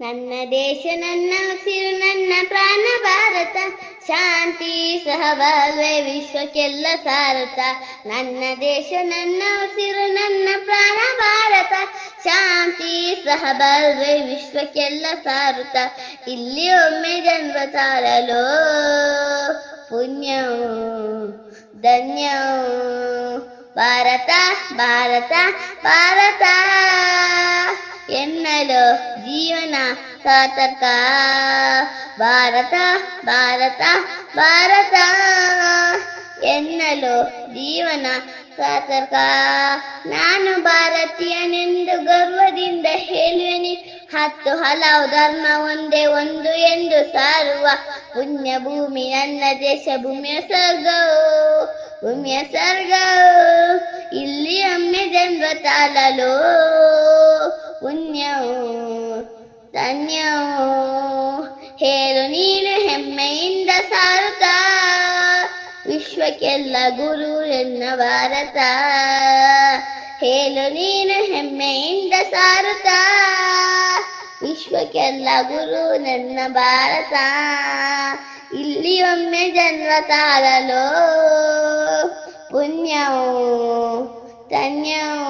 ನನ್ನ ದೇಶ, ನನ್ನ ಉಸಿರು, ನನ್ನ ಪ್ರಾಣ, ಭಾರತ. ಶಾಂತಿ ಸಹಬಾಳ್ವೆ ವಿಶ್ವಕ್ಕೆಲ್ಲ ಸಾರತ. ನನ್ನ ದೇಶ, ನನ್ನ ಉಸಿರು, ನನ್ನ ಪ್ರಾಣ, ಭಾರತ. ಶಾಂತಿ ಸಹಬಾಳ್ವೆ ವಿಶ್ವಕ್ಕೆಲ್ಲ ಸಾರತ. ಇಲ್ಲಿ ಒಮ್ಮೆ ಜನ್ಮ ಸಾರಲು ಪುಣ್ಯವು ಧನ್ಯವು ಭಾರತ ಭಾರತ ಭಾರತ. ಜೀವನ ಸಾರ್ಥಕ. ಭಾರತ ಭಾರತ ಭಾರತ. ಎನ್ನಲು ಜೀವನ ಸಾರ್ಥಕ. ನಾನು ಭಾರತೀಯನೆಂದು ಗರ್ವದಿಂದ ಹೇಳುವೆನಿ. ಹತ್ತು ಹಲವು ಧರ್ಮ ಒಂದೇ ಒಂದು ಎಂದು ಸಾರುವ ಪುಣ್ಯ ಭೂಮಿ ನನ್ನ ದೇಶ, ಭೂಮಿಯ ಸ್ವರ್ಗವು ಭೂಮಿಯ ಸ್ವರ್ಗವು. ಇಲ್ಲಿ ಒಮ್ಮೆ ಜನ್ಮ ತಾಳಲು ಪುಣ್ಯವು. ಧನ್ಯವು ಹೇಳು ನೀನು ಹೆಮ್ಮೆಯಿಂದ ಸಾರುತ್ತ. ವಿಶ್ವಕ್ಕೆಲ್ಲ ಗುರು ಎನ್ನ ಭಾರತ. ಹೇಳು ನೀನು ಹೆಮ್ಮೆಯಿಂದ ಸಾರುತ್ತ. ವಿಶ್ವಕ್ಕೆಲ್ಲ ಗುರು ನನ್ನ ಭಾರತ. ಇಲ್ಲಿ ಒಮ್ಮೆ ಜನ್ಮ ತಾಳಲು. ಪುಣ್ಯವು ಧನ್ಯವು